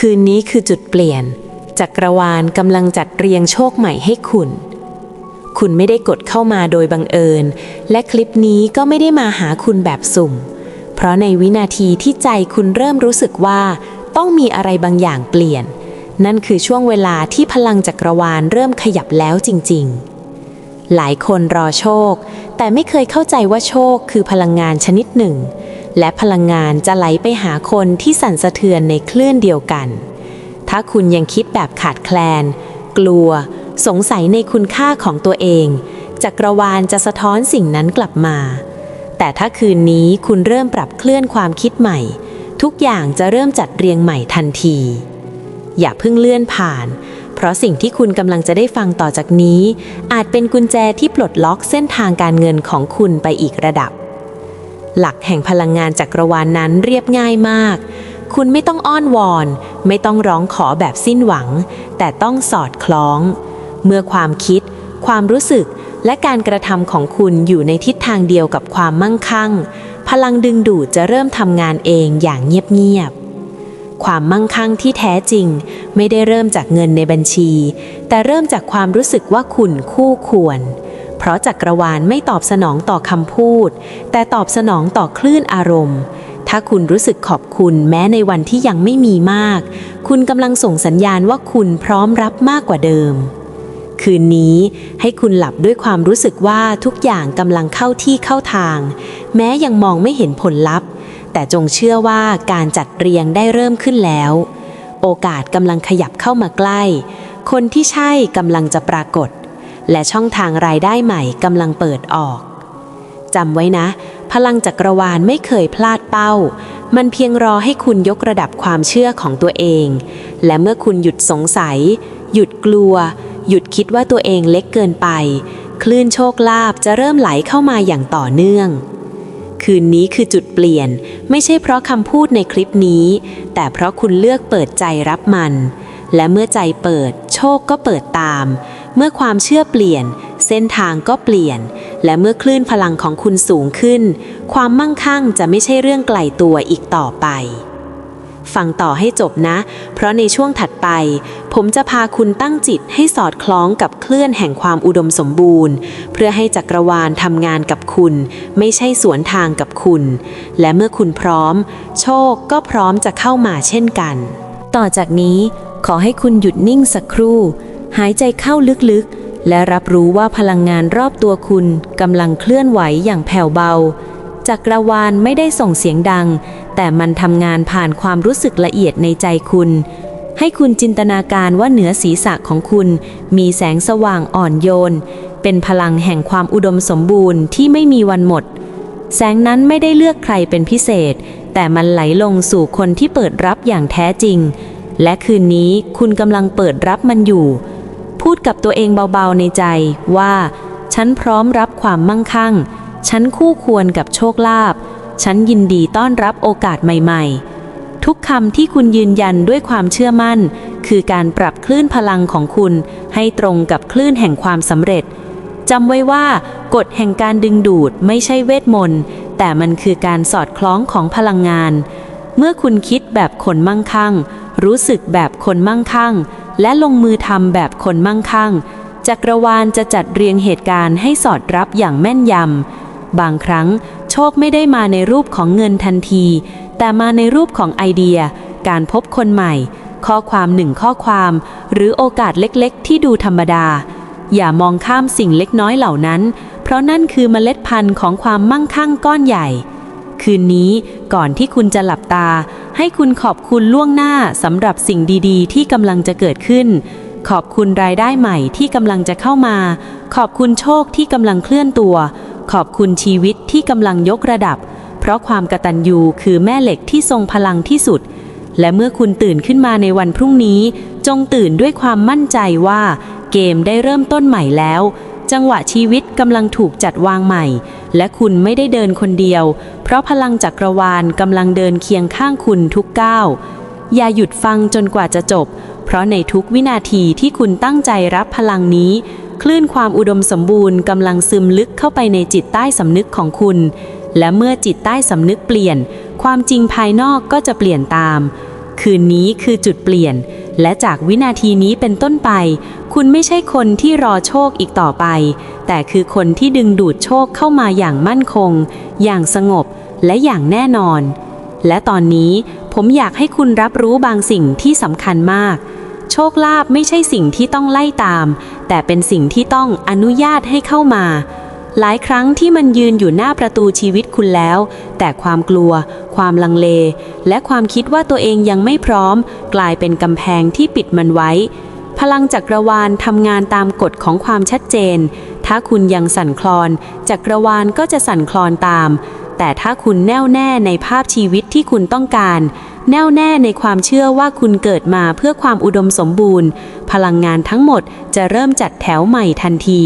คืนนี้คือจุดเปลี่ยน จักรวาลกำลังจัดเรียงโชคใหม่ให้คุณ คุณไม่ได้กดเข้ามาโดยบังเอิญ และคลิปนี้ก็ไม่ได้มาหาคุณแบบสุ่ม เพราะในวินาทีที่ใจคุณเริ่มรู้สึกว่า ต้องมีอะไรบางอย่างเปลี่ยน นั่นคือช่วงเวลาที่พลังจักรวาลเริ่มขยับแล้วจริง ๆหลายคนรอโชค แต่ไม่เคยเข้าใจว่าโชคคือพลังงานชนิดหนึ่ง และพลังงานจะไหลไปหาคนที่สั่นสะเทือนในคลื่นเดียวกัน ถ้าคุณยังคิดแบบขาดแคลน กลัว สงสัยในคุณค่าของตัวเอง จักรวาลจะสะท้อนสิ่งนั้นกลับมา แต่ถ้าคืนนี้คุณเริ่มปรับเคลื่อนความคิดใหม่ ทุกอย่างจะเริ่มจัดเรียงใหม่ทันที อย่าเพิ่งเลื่อนผ่าน เพราะสิ่งที่คุณกำลังจะได้ฟังต่อจากนี้ อาจเป็นกุญแจที่ปลดล็อกเส้นทางการเงินของคุณไปอีกระดับ หลักแห่งพลังงานจักรวาลนนั้นเรียบง่ายมาก คุณไม่ต้องอ้อนวอน ไม่ต้องร้องขอแบบสิ้นหวัง แต่ต้องสอดคล้อง เมื่อความคิด ความรู้สึกและการกระทำของคุณอยู่ในทิศทางเดียวกับความมั่งคั่ง พลังดึงดูดจะเริ่มทำงานเองอย่างเงียบๆ ความมั่งคั่งที่แท้จริง ไม่ได้เริ่มจากเงินในบัญชี แต่เริ่มจากความรู้สึกว่าคุณคู่ควร เพราะจักรวาลไม่ตอบสนองต่อคำพูด แต่ตอบสนองต่อคลื่นอารมณ์ ถ้าคุณรู้สึกขอบคุณแม้ในวันที่ยังไม่มีมาก คุณกำลังส่งสัญญาณว่าคุณพร้อมรับมากกว่าเดิม คืนนี้ให้คุณหลับด้วยความรู้สึกว่าทุกอย่างกำลังเข้าที่เข้าทาง แม้ยังมองไม่เห็นผลลัพธ์ แต่จงเชื่อว่าการจัดเรียงได้เริ่มขึ้นแล้ว โอกาสกำลังขยับเข้ามาใกล้ คนที่ใช่กำลังจะปรากฏ และช่องทางรายได้ใหม่กำลังเปิดออกจำไว้นะ พลังจักรวาลไม่เคยพลาดเป้า มันเพียงรอให้คุณยกระดับความเชื่อของตัวเอง และเมื่อคุณหยุดสงสัย หยุดกลัว หยุดคิดว่าตัวเองเล็กเกินไป คลื่นโชคลาภจะเริ่มไหลเข้ามาอย่างต่อเนื่อง คืนนี้คือจุดเปลี่ยน ไม่ใช่เพราะคำพูดในคลิปนี้ แต่เพราะคุณเลือกเปิดใจรับมัน และเมื่อใจเปิด โชคก็เปิดตาม เมื่อความเชื่อเปลี่ยน เส้นทางก็เปลี่ยน และเมื่อคลื่นพลังของคุณสูงขึ้น ความมั่งคั่งจะไม่ใช่เรื่องไกลตัวอีกต่อไปฟังต่อให้จบนะ เพราะในช่วงถัดไป ผมจะพาคุณตั้งจิตให้สอดคล้องกับเคลื่อนแห่งความอุดมสมบูรณ์ เพื่อให้จักรวาลทำงานกับคุณ ไม่ใช่สวนทางกับคุณ และเมื่อคุณพร้อม โชคก็พร้อมจะเข้ามาเช่นกัน ต่อจากนี้ขอให้คุณหยุดนิ่งสักครู่ หายใจเข้าลึกๆ และรับรู้ว่าพลังงานรอบตัวคุณกำลังเคลื่อนไหวอย่างแผ่วเบา จักรวาลไม่ได้ส่งเสียงดัง แต่มันทำงานผ่านความรู้สึกละเอียดในใจคุณ ให้คุณจินตนาการว่าเหนือศีรษะของคุณ มีแสงสว่างอ่อนโยน เป็นพลังแห่งความอุดมสมบูรณ์ที่ไม่มีวันหมด แสงนั้นไม่ได้เลือกใครเป็นพิเศษ แต่มันไหลลงสู่คนที่เปิดรับอย่างแท้จริงและคืนนี้คุณกำลังเปิดรับมันอยู่ พูดกับตัวเองเบาๆในใจว่า ฉันพร้อมรับความมั่งคั่ง ฉันคู่ควรกับโชคลาภ ฉันยินดีต้อนรับโอกาสใหม่ๆ ทุกคำที่คุณยืนยันด้วยความเชื่อมั่น คือการปรับคลื่นพลังของคุณ ให้ตรงกับคลื่นแห่งความสำเร็จจำไว้ว่ากฎแห่งการดึงดูดไม่ใช่เวทมนต์ แต่มันคือการสอดคล้องของพลังงาน เมื่อคุณคิดแบบคนมั่งคั่ง รู้สึกแบบคนมั่งคั่ง และลงมือทำแบบคนมั่งคั่ง จักรวาลจะจัดเรียงเหตุการณ์ให้สอดรับอย่างแม่นยำ บางครั้งโชคไม่ได้มาในรูปของเงินทันที แต่มาในรูปของไอเดีย การพบคนใหม่ ข้อความหนึ่งข้อความ หรือโอกาสเล็กๆ ที่ดูธรรมดา อย่ามองข้ามสิ่งเล็กน้อยเหล่านั้น เพราะนั่นคือเมล็ดพันธุ์ของความมั่งคั่งก้อนใหญ่ คืนนี้ก่อนที่คุณจะหลับตา ให้คุณขอบคุณล่วงหน้าสำหรับสิ่งดีๆ ที่กำลังจะเกิดขึ้น ขอบคุณรายได้ใหม่ที่กำลังจะเข้ามา ขอบคุณโชคที่กำลังเคลื่อนตัว ขอบคุณชีวิตที่กำลังยกระดับ เพราะความกระตัญญูคือแม่เหล็กที่ทรงพลังที่สุด และเมื่อคุณตื่นขึ้นมาในวันพรุ่งนี้ จงตื่นด้วยความมั่นใจว่า เกมได้เริ่มต้นใหม่แล้ว จังหวะชีวิตกำลังถูกจัดวางใหม่ และคุณไม่ได้เดินคนเดียว เพราะพลังจักรวาลกำลังเดินเคียงข้างคุณทุกก้าวอย่าหยุดฟังจนกว่าจะจบ เพราะในทุกวินาทีที่คุณตั้งใจรับพลังนี้ คลื่นความอุดมสมบูรณ์กำลังซึมลึกเข้าไปในจิตใต้สำนึกของคุณ และเมื่อจิตใต้สำนึกเปลี่ยน ความจริงภายนอกก็จะเปลี่ยนตาม คืนนี้คือจุดเปลี่ยน และจากวินาทีนี้เป็นต้นไป คุณไม่ใช่คนที่รอโชคอีกต่อไป แต่คือคนที่ดึงดูดโชคเข้ามาอย่างมั่นคง อย่างสงบและอย่างแน่นอน และตอนนี้ผมอยากให้คุณรับรู้บางสิ่งที่สำคัญมาก โชคลาภไม่ใช่สิ่งที่ต้องไล่ตาม แต่เป็นสิ่งที่ต้องอนุญาตให้เข้ามา หลายครั้งที่มันยืนอยู่หน้าประตูชีวิตคุณแล้ว แต่ความกลัว ความลังเล และความคิดว่าตัวเองยังไม่พร้อม กลายเป็นกำแพงที่ปิดมันไว้ พลังจักรวาลทำงานตามกฎของความชัดเจน ถ้าคุณยังสั่นคลอน จักรวาลก็จะสั่นคลอนตาม แต่ถ้าคุณแน่วแน่ในภาพชีวิตที่คุณต้องการแน่วแน่ในความเชื่อว่าคุณเกิดมาเพื่อความอุดมสมบูรณ์ พลังงานทั้งหมดจะเริ่มจัดแถวใหม่ทันที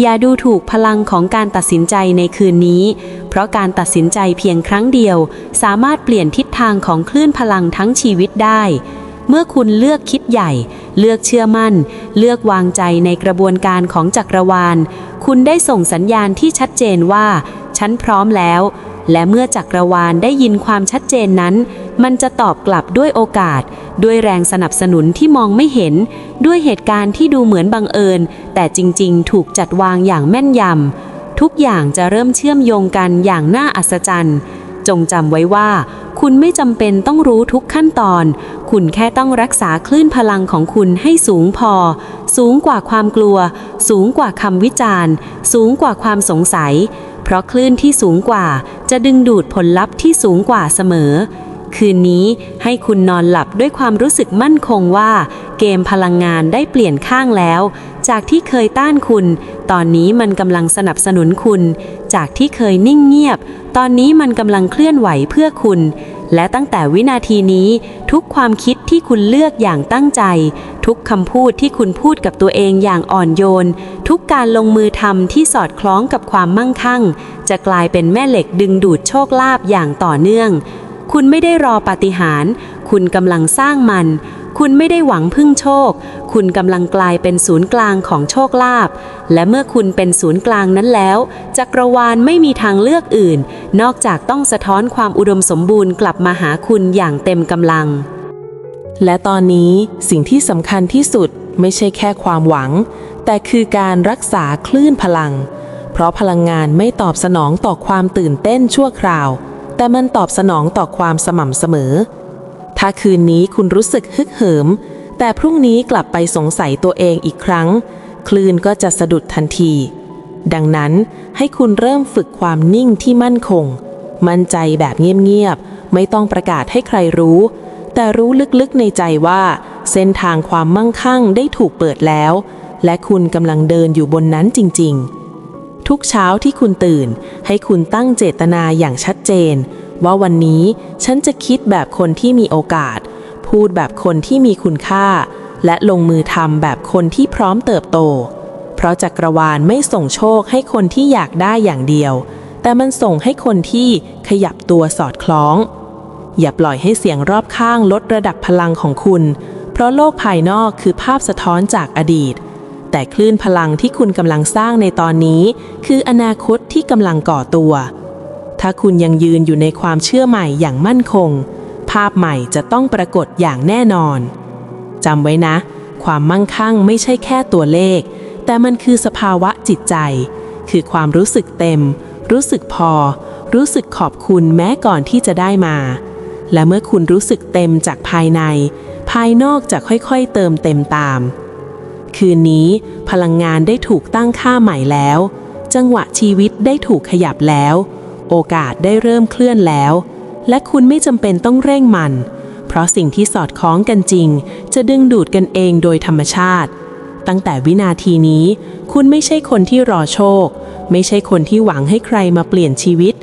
อย่าดูถูกพลังของการตัดสินใจในคืนนี้ เพราะการตัดสินใจเพียงครั้งเดียว สามารถเปลี่ยนทิศทางของคลื่นพลังทั้งชีวิตได้ เมื่อคุณเลือกคิดใหญ่ เลือกเชื่อมั่น เลือกวางใจในกระบวนการของจักรวาล คุณได้ส่งสัญญาณที่ชัดเจนว่า ฉันพร้อมแล้ว และเมื่อจักรวาลได้ยินความชัดเจนนั้น มันจะตอบกลับด้วยโอกาส ด้วยแรงสนับสนุนที่มองไม่เห็น ด้วยเหตุการณ์ที่ดูเหมือนบังเอิญ แต่จริงๆ ถูกจัดวางอย่างแม่นยำทุกอย่างจะเริ่มเชื่อมโยงกันอย่างน่าอัศจรรย์ จงจำไว้ว่า คุณไม่จำเป็นต้องรู้ทุกขั้นตอน คุณแค่ต้องรักษาคลื่นพลังของคุณให้สูงพอ สูงกว่าความกลัว สูงกว่าคำวิจารณ์ สูงกว่าความสงสัย เพราะคลื่นที่สูงกว่าจะดึงดูดผลลัพธ์ที่สูงกว่าเสมอ คืนนี้ให้คุณนอนหลับด้วยความรู้สึกมั่นคงว่า เกมพลังงานได้เปลี่ยนข้างแล้ว จากที่เคยต้านคุณ ตอนนี้มันกำลังสนับสนุนคุณ จากที่เคยนิ่งเงียบ ตอนนี้มันกำลังเคลื่อนไหวเพื่อคุณ และตั้งแต่วินาทีนี้ทุกความคิดที่คุณเลือกอย่างตั้งใจ ทุกคำพูดที่คุณพูดกับตัวเองอย่างอ่อนโยน ทุกการลงมือทำที่สอดคล้องกับความมั่งคั่ง จะกลายเป็นแม่เหล็กดึงดูดโชคลาภอย่างต่อเนื่อง คุณไม่ได้รอปาฏิหาริย์คุณกำลังสร้างมัน คุณไม่ได้หวังพึ่งโชค คุณกำลังกลายเป็นศูนย์กลางของโชคลาภและเมื่อคุณเป็นศูนย์กลางนั้นแล้วจักรวาลไม่มีทางเลือกอื่น นอกจากต้องสะท้อนความอุดมสมบูรณ์กลับมาหาคุณอย่างเต็มกำลัง และตอนนี้สิ่งที่สำคัญที่สุดไม่ใช่แค่ความหวัง แต่คือการรักษาคลื่นพลัง เพราะพลังงานไม่ตอบสนองต่อความตื่นเต้นชั่วคราว แต่มันตอบสนองต่อความสม่ำเสมอ ถ้าคืนนี้คุณรู้สึกฮึกเหิม แต่พรุ่งนี้กลับไปสงสัยตัวเองอีกครั้ง คลื่นก็จะสะดุดทันที ดังนั้นให้คุณเริ่มฝึกความนิ่งที่มั่นคง มั่นใจแบบเงียบๆ ไม่ต้องประกาศให้ใครรู้ แต่รู้ลึกๆในใจว่า เส้นทางความมั่งคั่งได้ถูกเปิดแล้ว และคุณกำลังเดินอยู่บนนั้นจริง ๆ ทุกเช้าที่คุณตื่น ให้คุณตั้งเจตนาอย่างชัดเจน ว่าวันนี้ฉันจะคิดแบบคนที่มีโอกาส พูดแบบคนที่มีคุณค่า และลงมือทำแบบคนที่พร้อมเติบโต เพราะจักรวาลไม่ส่งโชคให้คนที่อยากได้อย่างเดียว แต่มันส่งให้คนที่ขยับตัวสอดคล้อง อย่าปล่อยให้เสียงรอบข้างลดระดับพลังของคุณ เพราะโลกภายนอกคือภาพสะท้อนจากอดีต แต่คลื่นพลังที่คุณกำลังสร้างในตอนนี้ คืออนาคตที่กำลังก่อตัว ถ้าคุณยังยืนอยู่ในความเชื่อใหม่อย่างมั่นคง ภาพใหม่จะต้องปรากฏอย่างแน่นอนจำไว้นะ ความมั่งคั่งไม่ใช่แค่ตัวเลข แต่มันคือสภาวะจิตใจ คือความรู้สึกเต็ม รู้สึกพอ รู้สึกขอบคุณแม้ก่อนที่จะได้มา และเมื่อคุณรู้สึกเต็มจากภายใน ภายนอกจะค่อยๆ เติมเต็มตาม คืนนี้ พลังงานได้ถูกตั้งค่าใหม่แล้ว จังหวะชีวิตได้ถูกขยับแล้ว โอกาสได้เริ่มเคลื่อนแล้ว และคุณไม่จำเป็นต้องเร่งมัน เพราะสิ่งที่สอดคล้องกันจริง จะดึงดูดกันเองโดยธรรมชาติ ตั้งแต่วินาทีนี้ คุณไม่ใช่คนที่รอโชค ไม่ใช่คนที่หวังให้ใครมาเปลี่ยนชีวิต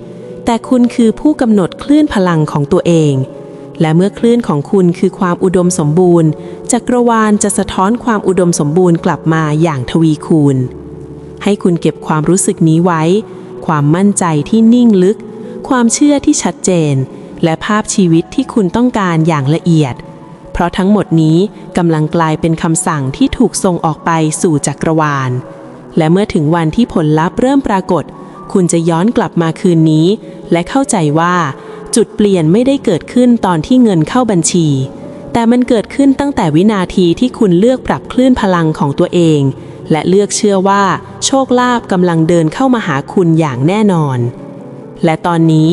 แต่คุณคือผู้กำหนดคลื่นพลังของตัวเองและเมื่อคลื่นของคุณคือความอุดมสมบูรณ์ จักรวาลจะสะท้อนความอุดมสมบูรณ์กลับมาอย่างทวีคูณ ให้คุณเก็บความรู้สึกนี้ไว้ ความมั่นใจที่นิ่งลึก ความเชื่อที่ชัดเจน และภาพชีวิตที่คุณต้องการอย่างละเอียด เพราะทั้งหมดนี้กำลังกลายเป็นคำสั่งที่ถูกส่งออกไปสู่จักรวาล และเมื่อถึงวันที่ผลลัพธ์เริ่มปรากฏ คุณจะย้อนกลับมาคืนนี้ และเข้าใจว่า จุดเปลี่ยนไม่ได้เกิดขึ้นตอนที่เงินเข้าบัญชี แต่มันเกิดขึ้นตั้งแต่วินาทีที่คุณเลือกปรับคลื่นพลังของตัวเอง และเลือกเชื่อว่า โชคลาภกำลังเดินเข้ามาหาคุณอย่างแน่นอน และตอนนี้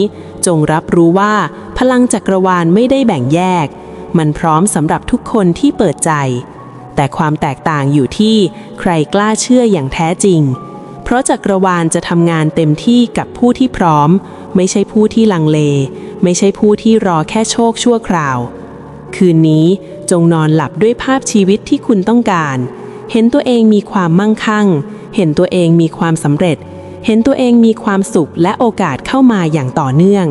จงรับรู้ว่า พลังจักรวาลไม่ได้แบ่งแยก มันพร้อมสำหรับทุกคนที่เปิดใจ แต่ความแตกต่างอยู่ที่ใครกล้าเชื่ออย่างแท้จริง เพราะจักรวาลจะทำงานเต็มที่กับผู้ที่พร้อม ไม่ใช่ผู้ที่ลังเล ไม่ใช่ผู้ที่รอแค่โชคชั่วคราว คืนนี้จงนอนหลับด้วยภาพชีวิตที่คุณต้องการ เห็นตัวเองมีความมั่งคั่ง เห็นตัวเองมีความสำเร็จ เห็นตัวเองมีความสุขและโอกาสเข้ามาอย่างต่อเนื่อง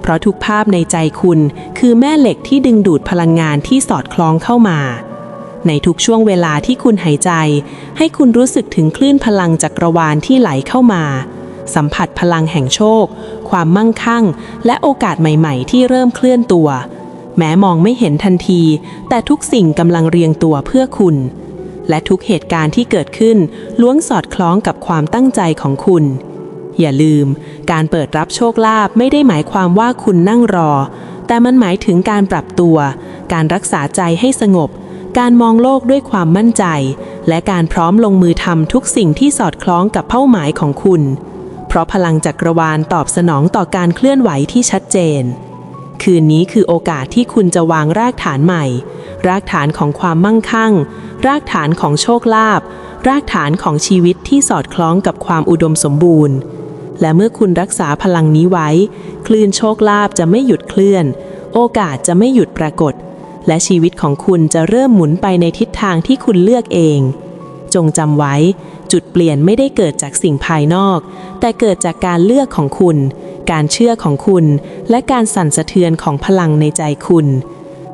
เพราะทุกภาพในใจคุณคือแม่เหล็กที่ดึงดูดพลังงานที่สอดคล้องเข้ามา ในทุกช่วงเวลาที่คุณหายใจ ให้คุณรู้สึกถึงคลื่นพลังจักรวาลที่ไหลเข้ามาสัมผัสพลังแห่งโชค ความมั่งคั่ง และโอกาสใหม่ ๆ ที่เริ่มเคลื่อนตัว แม้มองไม่เห็นทันที แต่ทุกสิ่งกำลังเรียงตัวเพื่อคุณ และทุกเหตุการณ์ที่เกิดขึ้นล้วนสอดคล้องกับความตั้งใจของคุณ อย่าลืม การเปิดรับโชคลาภไม่ได้หมายความว่าคุณนั่งรอ แต่มันหมายถึงการปรับตัว การรักษาใจให้สงบ การมองโลกด้วยความมั่นใจ และการพร้อมลงมือทำทุกสิ่งที่สอดคล้องกับเป้าหมายของคุณ เพราะพลังจักรวาลตอบสนองต่อการเคลื่อนไหวที่ชัดเจน คืนนี้คือโอกาสที่คุณจะวางรากฐานใหม่ รากฐานของความมั่งคั่ง รากฐานของโชคลาภ รากฐานของชีวิตที่สอดคล้องกับความอุดมสมบูรณ์ และเมื่อคุณรักษาพลังนี้ไว้ คลื่นโชคลาภจะไม่หยุดเคลื่อน โอกาสจะไม่หยุดปรากฏ และชีวิตของคุณจะเริ่มหมุนไปในทิศทางที่คุณเลือกเอง จงจำไว้ จุดเปลี่ยนไม่ได้เกิดจากสิ่งภายนอก แต่เกิดจากการเลือกของคุณ การเชื่อของคุณ และการสั่นสะเทือนของพลังในใจคุณ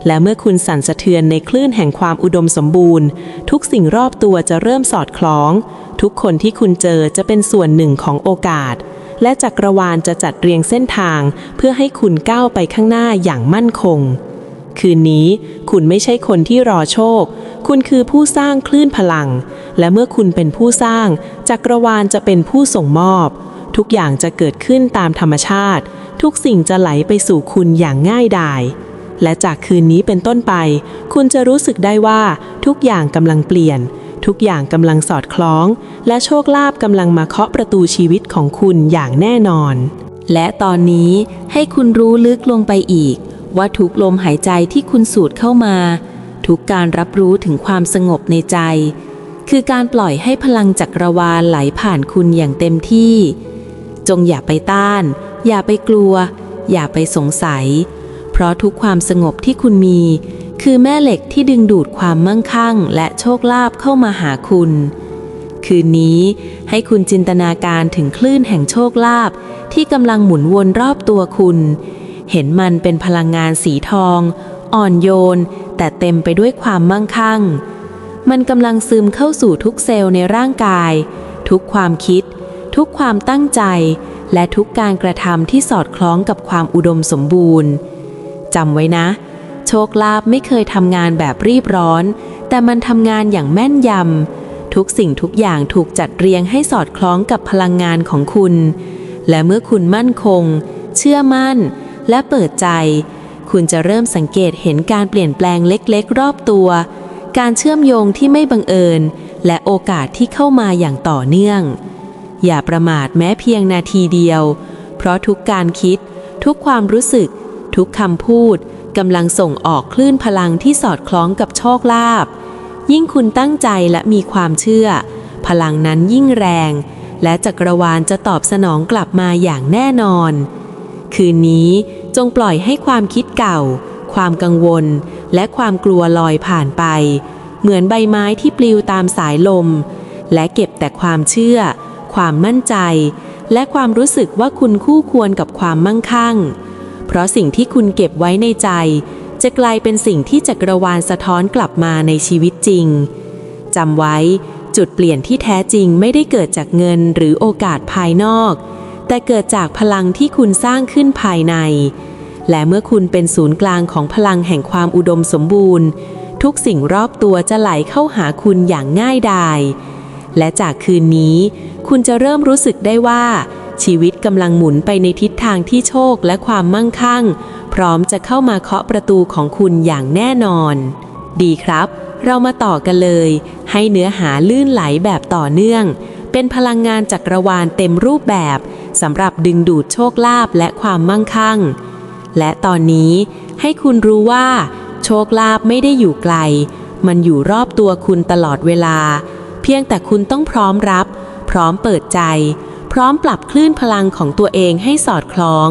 และเมื่อคุณสั่นสะเทือนในคลื่นแห่งความอุดมสมบูรณ์ ทุกสิ่งรอบตัวจะเริ่มสอดคล้อง ทุกคนที่คุณเจอจะเป็นส่วนหนึ่งของโอกาส และจักรวาลจะจัดเรียงเส้นทาง เพื่อให้คุณก้าวไปข้างหน้าอย่างมั่นคง คืนนี้คุณไม่ใช่คนที่รอโชค คุณคือผู้สร้างคลื่นพลัง และเมื่อคุณเป็นผู้สร้าง จักรวาลจะเป็นผู้ส่งมอบ ทุกอย่างจะเกิดขึ้นตามธรรมชาติ ทุกสิ่งจะไหลไปสู่คุณอย่างง่ายดาย และจากคืนนี้เป็นต้นไป คุณจะรู้สึกได้ว่า ทุกอย่างกำลังเปลี่ยน ทุกอย่างกำลังสอดคล้อง และโชคลาภกำลังมาเคาะประตูชีวิตของคุณอย่างแน่นอน และตอนนี้ให้คุณรู้ลึกลงไปอีก ว่าทุกลมหายใจที่คุณสูดเข้ามา ทุกการรับรู้ถึงความสงบในใจ คือการปล่อยให้พลังจักรวาลไหลผ่านคุณอย่างเต็มที่ จงอย่าไปต้าน อย่าไปกลัว อย่าไปสงสัย เพราะทุกความสงบที่คุณมี คือแม่เหล็กที่ดึงดูดความมั่งคั่ง และโชคลาภเข้ามาหาคุณ คืนนี้ให้คุณจินตนาการถึงคลื่นแห่งโชคลาภที่กำลังหมุนวนรอบตัวคุณ เห็นมันเป็นพลังงานสีทอง อ่อนโยน แต่เต็มไปด้วยความมั่งคั่ง มันกำลังซึมเข้าสู่ทุกเซลล์ในร่างกาย ทุกความคิด ทุกความตั้งใจ และทุกการกระทำที่สอดคล้องกับความอุดมสมบูรณ์จำไว้นะ โชคลาภไม่เคยทำงานแบบรีบร้อน แต่มันทำงานอย่างแม่นยำทุกสิ่งทุกอย่างถูกจัดเรียงให้สอดคล้องกับพลังงานของคุณ และเมื่อคุณมั่นคง เชื่อมั่น และเปิดใจ คุณจะเริ่มสังเกตเห็นการเปลี่ยนแปลงเล็กๆ รอบตัว การเชื่อมโยงที่ไม่บังเอิญ และโอกาสที่เข้ามาอย่างต่อเนื่อง อย่าประมาทแม้เพียงนาทีเดียว เพราะทุกการคิด ทุกความรู้สึก ทุกคำพูดกำลังส่งออกคลื่นพลังที่สอดคล้องกับโชคลาภยิ่งคุณตั้งใจและมีความเชื่อ พลังนั้นยิ่งแรง และจักรวาลจะตอบสนองกลับมาอย่างแน่นอน คืนนี้จงปล่อยให้ความคิดเก่า ความกังวล และความกลัวลอยผ่านไป เหมือนใบไม้ที่ปลิวตามสายลม และเก็บแต่ความเชื่อ ความมั่นใจ และความรู้สึกว่าคุณคู่ควรกับความมั่งคั่ง เพราะสิ่งที่คุณเก็บไว้ในใจ จะกลายเป็นสิ่งที่จักรวาลสะท้อนกลับมาในชีวิตจริงจำไว้จุดเปลี่ยนที่แท้จริงไม่ได้เกิดจากเงินหรือโอกาสภายนอก แต่เกิดจากพลังที่คุณสร้างขึ้นภายใน และเมื่อคุณเป็นศูนย์กลางของพลังแห่งความอุดมสมบูรณ์ ทุกสิ่งรอบตัวจะไหลเข้าหาคุณอย่างง่ายดายและจากคืนนี้ คุณจะเริ่มรู้สึกได้ว่า ชีวิตกำลังหมุนไปในทิศทางที่โชคและความมั่งคั่ง พร้อมจะเข้ามาเคาะประตูของคุณอย่างแน่นอน ดีครับ เรามาต่อกันเลย ให้เนื้อหาลื่นไหลแบบต่อเนื่อง เป็นพลังงานจักรวาลเต็มรูปแบบสำหรับดึงดูดโชคลาภและความมั่งคั่ง และตอนนี้ให้คุณรู้ว่า โชคลาภไม่ได้อยู่ไกล มันอยู่รอบตัวคุณตลอดเวลา เพียงแต่คุณต้องพร้อมรับ พร้อมเปิดใจ พร้อมปรับคลื่นพลังของตัวเองให้สอดคล้อง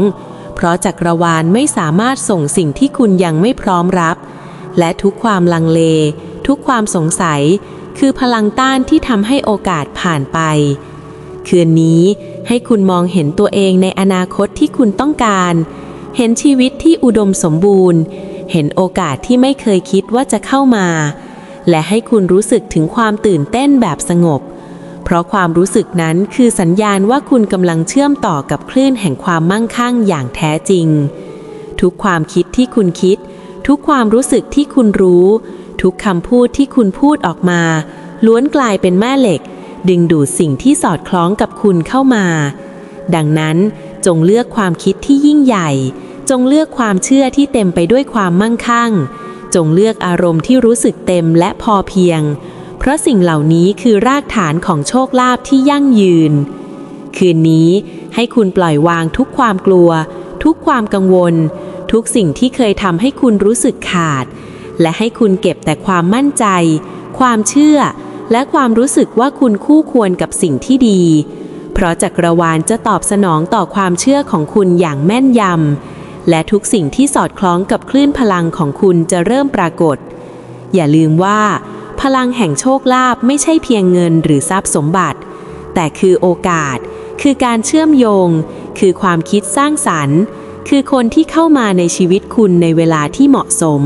เพราะจักรวาลไม่สามารถส่งสิ่งที่คุณยังไม่พร้อมรับ และทุกความลังเล ทุกความสงสัย คือพลังต้านที่ทำให้โอกาสผ่านไป คืนนี้ให้คุณมองเห็นตัวเองในอนาคตที่คุณต้องการ เห็นชีวิตที่อุดมสมบูรณ์ เห็นโอกาสที่ไม่เคยคิดว่าจะเข้ามา และให้คุณรู้สึกถึงความตื่นเต้นแบบสงบ เพราะความรู้สึกนั้นคือสัญญาณว่าคุณกำลังเชื่อมต่อกับคลื่นแห่งความมั่งคั่งอย่างแท้จริง ทุกความคิดที่คุณคิด ทุกความรู้สึกที่คุณรู้ ทุกคำพูดที่คุณพูดออกมา ล้วนกลายเป็นแม่เหล็ก ดึงดูดสิ่งที่สอดคล้องกับคุณเข้ามา ดังนั้นจงเลือกความคิดที่ยิ่งใหญ่ จงเลือกความเชื่อที่เต็มไปด้วยความมั่งคั่ง จงเลือกอารมณ์ที่รู้สึกเต็มและพอเพียง เพราะสิ่งเหล่านี้คือรากฐานของโชคลาภที่ยั่งยืน คืนนี้ให้คุณปล่อยวางทุกความกลัว ทุกความกังวล ทุกสิ่งที่เคยทำให้คุณรู้สึกขาด และให้คุณเก็บแต่ความมั่นใจ ความเชื่อ และความรู้สึกว่าคุณคู่ควรกับสิ่งที่ดี เพราะจักรวาลจะตอบสนองต่อความเชื่อของคุณอย่างแม่นยำ และทุกสิ่งที่สอดคล้องกับคลื่นพลังของคุณจะเริ่มปรากฏ อย่าลืมว่า พลังแห่งโชคลาภไม่ใช่เพียงเงินหรือทรัพย์สมบัติ แต่คือโอกาส คือการเชื่อมโยง คือความคิดสร้างสรรค์ คือคนที่เข้ามาในชีวิตคุณในเวลาที่เหมาะสม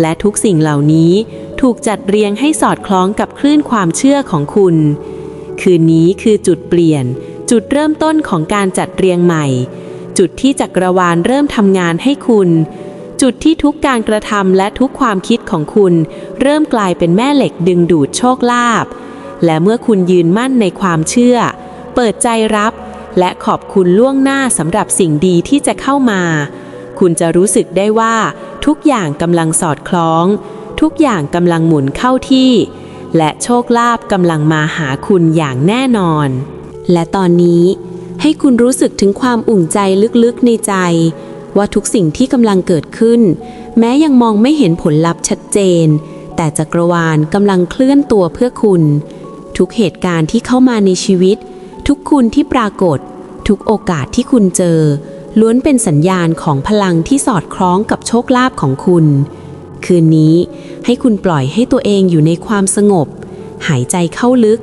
และทุกสิ่งเหล่านี้ถูกจัดเรียงให้สอดคล้องกับคลื่นความเชื่อของคุณ คืนนี้คือจุดเปลี่ยน จุดเริ่มต้นของการจัดเรียงใหม่ จุดที่จักรวาลเริ่มทำงานให้คุณ จุดที่ทุกการกระทำและทุกความคิดของคุณ เริ่มกลายเป็นแม่เหล็กดึงดูดโชคลาภและเมื่อคุณยืนมั่นในความเชื่อ เปิดใจรับ และขอบคุณล่วงหน้าสำหรับสิ่งดีที่จะเข้ามา คุณจะรู้สึกได้ว่า ทุกอย่างกำลังสอดคล้อง ทุกอย่างกำลังหมุนเข้าที่ และโชคลาภกำลังมาหาคุณอย่างแน่นอน และตอนนี้ให้คุณรู้สึกถึงความอุ่นใจลึกๆในใจ ว่าทุกสิ่งที่กำลังเกิดขึ้น แม้ยังมองไม่เห็นผลลัพธ์ชัดเจน แต่จักรวาลกำลังเคลื่อนตัวเพื่อคุณ ทุกเหตุการณ์ที่เข้ามาในชีวิต ทุกคุณที่ปรากฏ ทุกโอกาสที่คุณเจอ ล้วนเป็นสัญญาณของพลังที่สอดคล้องกับโชคลาภของคุณ คืนนี้ให้คุณปล่อยให้ตัวเองอยู่ในความสงบ หายใจเข้าลึก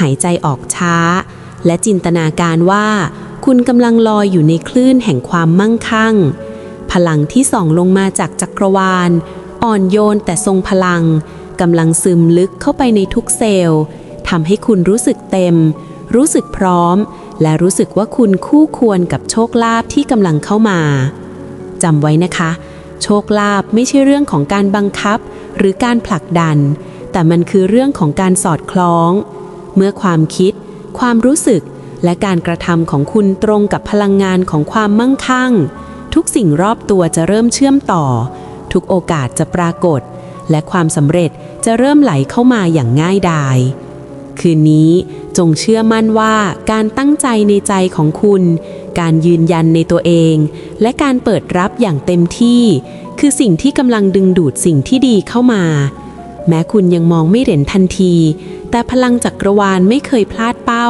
หายใจออกช้า และจินตนาการว่าคุณกำลังลอยอยู่ในคลื่นแห่งความมั่งคั่ง พลังที่ส่องลงมาจากจักรวาล อ่อนโยนแต่ทรงพลังกำลังซึมลึกเข้าไปในทุกเซลล์ทำให้คุณรู้สึกเต็ม รู้สึกพร้อม และรู้สึกว่าคุณคู่ควรกับโชคลาภที่กำลังเข้ามาจำไว้นะคะ โชคลาภไม่ใช่เรื่องของการบังคับ หรือการผลักดัน แต่มันคือเรื่องของการสอดคล้อง เมื่อความคิด ความรู้สึก และการกระทำของคุณตรงกับพลังงานของความมั่งคั่ง ทุกสิ่งรอบตัวจะเริ่มเชื่อมต่อ ทุกโอกาสจะปรากฏ และความสำเร็จจะเริ่มไหลเข้ามาอย่างง่ายดาย คืนนี้ จงเชื่อมั่นว่าการตั้งใจในใจของคุณ การยืนยันในตัวเอง และการเปิดรับอย่างเต็มที่ คือสิ่งที่กำลังดึงดูดสิ่งที่ดีเข้ามา แม้คุณยังมองไม่เห็นทันที แต่พลังจักรวาลไม่เคยพลาดเป้า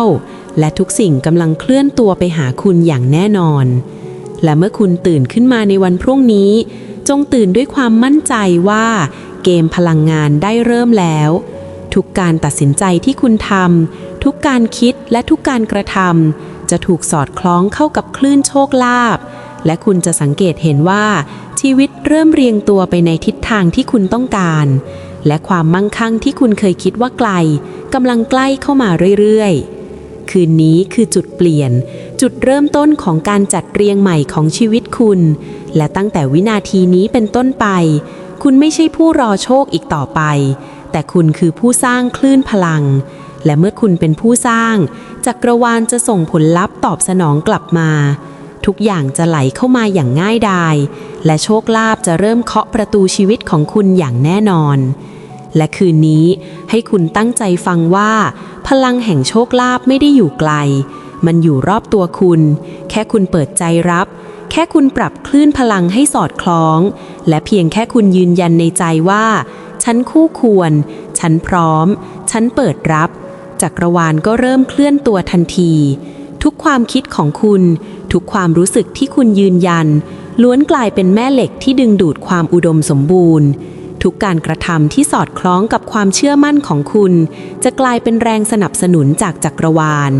และทุกสิ่งกำลังเคลื่อนตัวไปหาคุณอย่างแน่นอน และเมื่อคุณตื่นขึ้นมาในวันพรุ่งนี้ จงตื่นด้วยความมั่นใจว่า เกมพลังงานได้เริ่มแล้ว ทุกการตัดสินใจที่คุณทำทุกการคิดและทุกการกระทำจะถูกสอดคล้องเข้ากับคลื่นโชคลาภและคุณจะสังเกตเห็นว่า ชีวิตเริ่มเรียงตัวไปในทิศทางที่คุณต้องการ และความมั่งคั่งที่คุณเคยคิดว่าไกลกำลังใกล้เข้ามาเรื่อยๆ คืนนี้คือจุดเปลี่ยน จุดเริ่มต้นของการจัดเรียงใหม่ของชีวิตคุณ และตั้งแต่วินาทีนี้เป็นต้นไป คุณไม่ใช่ผู้รอโชคอีกต่อไป แต่คุณคือผู้สร้างคลื่นพลัง และเมื่อคุณเป็นผู้สร้าง จักรวาลจะส่งผลลัพธ์ตอบสนองกลับมา ทุกอย่างจะไหลเข้ามาอย่างง่ายดาย และโชคลาภจะเริ่มเคาะประตูชีวิตของคุณอย่างแน่นอน และคืนนี้ให้คุณตั้งใจฟังว่า พลังแห่งโชคลาภไม่ได้อยู่ไกล มันอยู่รอบตัวคุณ แค่คุณเปิดใจรับแค่คุณปรับคลื่นพลังให้สอดคล้อง และเพียงแค่คุณยืนยันในใจว่า ฉันคู่ควร ฉันพร้อม ฉันเปิดรับ จักรวาลก็เริ่มเคลื่อนตัวทันที ทุกความคิดของคุณ ทุกความรู้สึกที่คุณยืนยัน ล้วนกลายเป็นแม่เหล็กที่ดึงดูดความอุดมสมบูรณ์ ทุกการกระทำที่สอดคล้องกับความเชื่อมั่นของคุณ จะกลายเป็นแรงสนับสนุนจากจักรวาล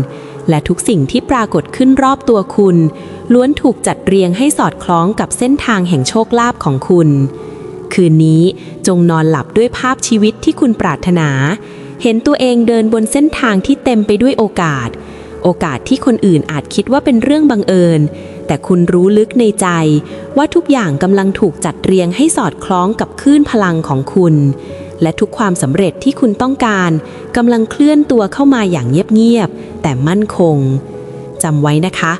และทุกสิ่งที่ปรากฏขึ้นรอบตัวคุณ ล้วนถูกจัดเรียงให้สอดคล้องกับเส้นทางแห่งโชคลาภของคุณ คืนนี้จงนอนหลับด้วยภาพชีวิตที่คุณปรารถนา เห็นตัวเองเดินบนเส้นทางที่เต็มไปด้วยโอกาส โอกาสที่คนอื่นอาจคิดว่าเป็นเรื่องบังเอิญ แต่คุณรู้ลึกในใจ ว่าทุกอย่างกำลังถูกจัดเรียงให้สอดคล้องกับคลื่นพลังของคุณ และทุกความสำเร็จที่คุณต้องการกำลังเคลื่อนตัวเข้ามาอย่างเงียบๆแต่มั่นคงจำไว้นะคะ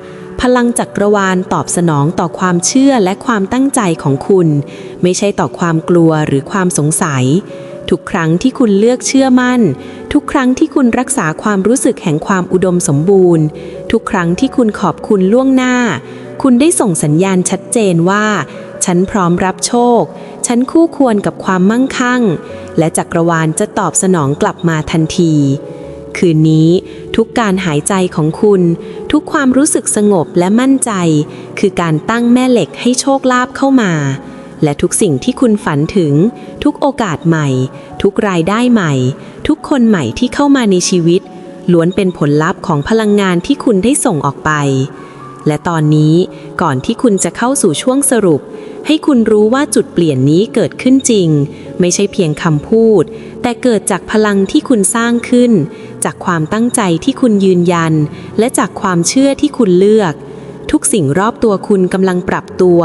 พลังจักรวาลตอบสนองต่อความเชื่อและความตั้งใจของคุณ ไม่ใช่ต่อความกลัวหรือความสงสัย ทุกครั้งที่คุณเลือกเชื่อมั่น ทุกครั้งที่คุณรักษาความรู้สึกแห่งความอุดมสมบูรณ์ ทุกครั้งที่คุณขอบคุณล่วงหน้า คุณได้ส่งสัญญาณชัดเจนว่า ฉันพร้อมรับโชค ฉันคู่ควรกับความมั่งคั่ง และจักรวาลจะตอบสนองกลับมาทันที คืนนี้ทุกการหายใจของคุณ ทุกความรู้สึกสงบและมั่นใจ คือการตั้งแม่เหล็กให้โชคลาภเข้ามา และทุกสิ่งที่คุณฝันถึง ทุกโอกาสใหม่ ทุกรายได้ใหม่ ทุกคนใหม่ที่เข้ามาในชีวิต ล้วนเป็นผลลัพธ์ของพลังงานที่คุณได้ส่งออกไป และตอนนี้ก่อนที่คุณจะเข้าสู่ช่วงสรุป ให้คุณรู้ว่าจุดเปลี่ยนนี้เกิดขึ้นจริง ไม่ใช่เพียงคำพูด แต่เกิดจากพลังที่คุณสร้างขึ้น จากความตั้งใจที่คุณยืนยัน และจากความเชื่อที่คุณเลือก ทุกสิ่งรอบตัวคุณกำลังปรับตัว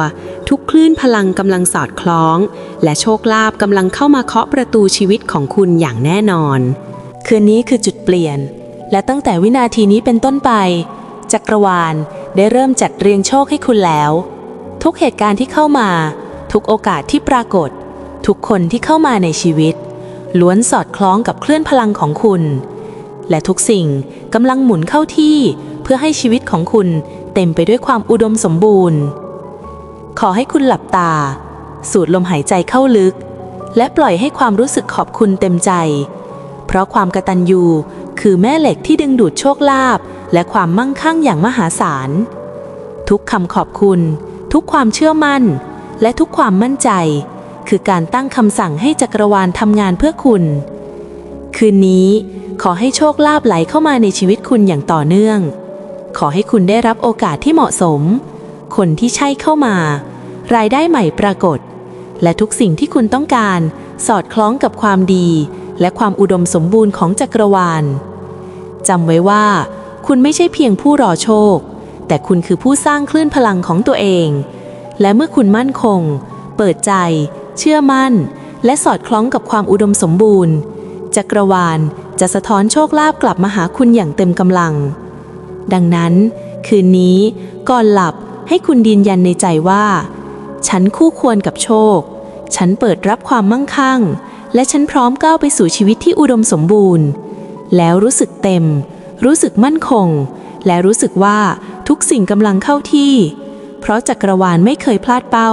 ทุกคลื่นพลังกำลังสอดคล้อง และโชคลาภกำลังเข้ามาเคาะประตูชีวิตของคุณอย่างแน่นอน คืนนี้คือจุดเปลี่ยน และตั้งแต่วินาทีนี้เป็นต้นไปจักรวาล ได้เริ่มจัดเรียงโชคให้คุณแล้ว ทุกเหตุการณ์ที่เข้ามา ทุกโอกาสที่ปรากฏ ทุกคนที่เข้ามาในชีวิต ล้วนสอดคล้องกับคลื่นพลังของคุณ และทุกสิ่งกำลังหมุนเข้าที่เพื่อให้ชีวิตของคุณเต็มไปด้วยความอุดมสมบูรณ์ ขอให้คุณหลับตา สูดลมหายใจเข้าลึก และปล่อยให้ความรู้สึกขอบคุณเต็มใจ เพราะความกระตัญญูคือแม่เหล็กที่ดึงดูดโชคลาภ และความมั่งคั่งอย่างมหาศาล ทุกคำขอบคุณ ทุกความเชื่อมั่น และทุกความมั่นใจ คือการตั้งคำสั่งให้จักรวาลทำงานเพื่อคุณ คืนนี้ขอให้โชคลาภไหลเข้ามาในชีวิตคุณอย่างต่อเนื่อง ขอให้คุณได้รับโอกาสที่เหมาะสม คนที่ใช่เข้ามา รายได้ใหม่ปรากฏ และทุกสิ่งที่คุณต้องการสอดคล้องกับความดี และความอุดมสมบูรณ์ของจักรวาลจำไว้ว่า คุณไม่ใช่เพียงผู้รอโชค แต่คุณคือผู้สร้างคลื่นพลังของตัวเอง และเมื่อคุณมั่นคง เปิดใจ เชื่อมั่น และสอดคล้องกับความอุดมสมบูรณ์ จักรวาลจะสะท้อนโชคลาภกลับมาหาคุณอย่างเต็มกำลัง ดังนั้น คืนนี้ก่อนหลับให้คุณยืนยันในใจว่า ฉันคู่ควรกับโชค ฉันเปิดรับความมั่งคั่ง และฉันพร้อมก้าวไปสู่ชีวิตที่อุดมสมบูรณ์ แล้วรู้สึกเต็ม รู้สึกมั่นคง และรู้สึกว่าทุกสิ่งกำลังเข้าที่ เพราะจักรวาลไม่เคยพลาดเป้า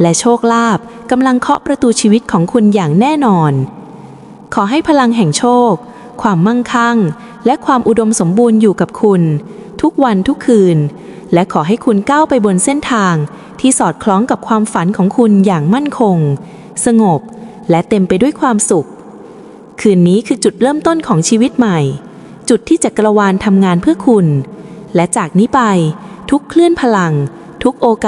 และโชคลาภกำลังเคาะประตูชีวิตของคุณอย่างแน่นอน ขอให้พลังแห่งโชค ความมั่งคั่ง และความอุดมสมบูรณ์อยู่กับคุณ ทุกวันทุกคืน และขอให้คุณก้าวไปบนเส้นทาง ที่สอดคล้องกับความฝันของคุณอย่างมั่นคง สงบ และเต็มไปด้วยความสุข คืนนี้คือจุดเริ่มต้นของชีวิตใหม่ จุดที่จักรวาลทำงานเพื่อคุณ และจากนี้ไปทุกเคลื่อนพลัง ทุกโอกาส